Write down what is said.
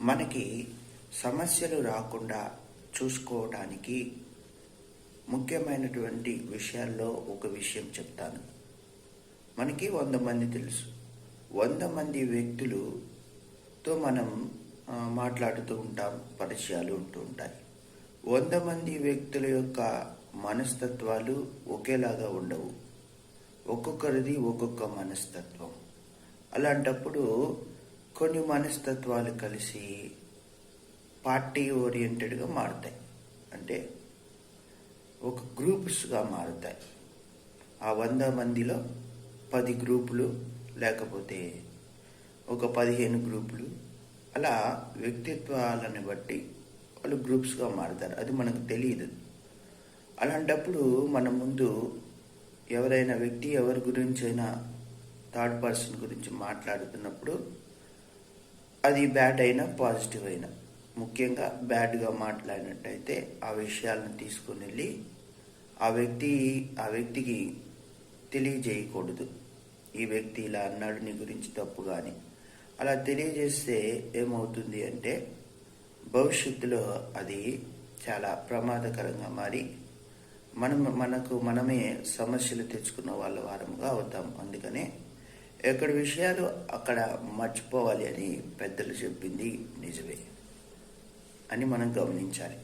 మనకి సమస్యలు రాకుండా చూసుకోవడానికి ముఖ్యమైనటువంటి విషయాల్లో ఒక విషయం చెప్తాను. మనకి వంద మంది తెలుసు. వంద మంది వ్యక్తులతో మనం మాట్లాడుతూ ఉంటాం పరిచయాలు ఉంటూ ఉంటాయి. వంద మంది వ్యక్తుల యొక్క మనస్తత్వాలు ఒకేలాగా ఉండవు. ఒక్కొక్కరిది ఒక్కొక్క మనస్తత్వం. అలాంటప్పుడు కొన్ని మనస్తత్వాలు కలిసి పార్టీ ఓరియంటెడ్గా మారుతాయి. అంటే ఒక గ్రూప్స్గా మారుతాయి. ఆ వంద మందిలో పది గ్రూపులు లేకపోతే ఒక పదిహేను గ్రూపులు అలా వ్యక్తిత్వాలను బట్టి వాళ్ళు గ్రూప్స్గా మారుతారు. అది మనకు తెలియదు. అలాంటప్పుడు మన ముందు ఎవరైనా వ్యక్తి ఎవరి గురించైనా థర్డ్ పర్సన్ గురించి మాట్లాడుతున్నప్పుడు అది బ్యాడ్ అయినా పాజిటివ్ అయినా. ముఖ్యంగా బ్యాడ్గా మాట్లాడినట్టయితే ఆ విషయాలను తీసుకుని వెళ్ళి ఆ వ్యక్తి ఆ వ్యక్తికి తెలియజేయకూడదు. ఈ వ్యక్తి ఇలా అన్నాడు నీ గురించి తప్పు కానీ అలా తెలియజేస్తే ఏమవుతుంది అంటే భవిష్యత్తులో అది చాలా ప్రమాదకరంగా మారి మనం మనకు మనమే సమస్యలు తెచ్చుకున్న వాళ్ళ వారముగా అవుతాం. అందుకనే ఎక్కడ విషయాలు అక్కడ మర్చిపోవాలి అని పెద్దలు చెప్పింది నిజమే అని మనం గమనించాలి.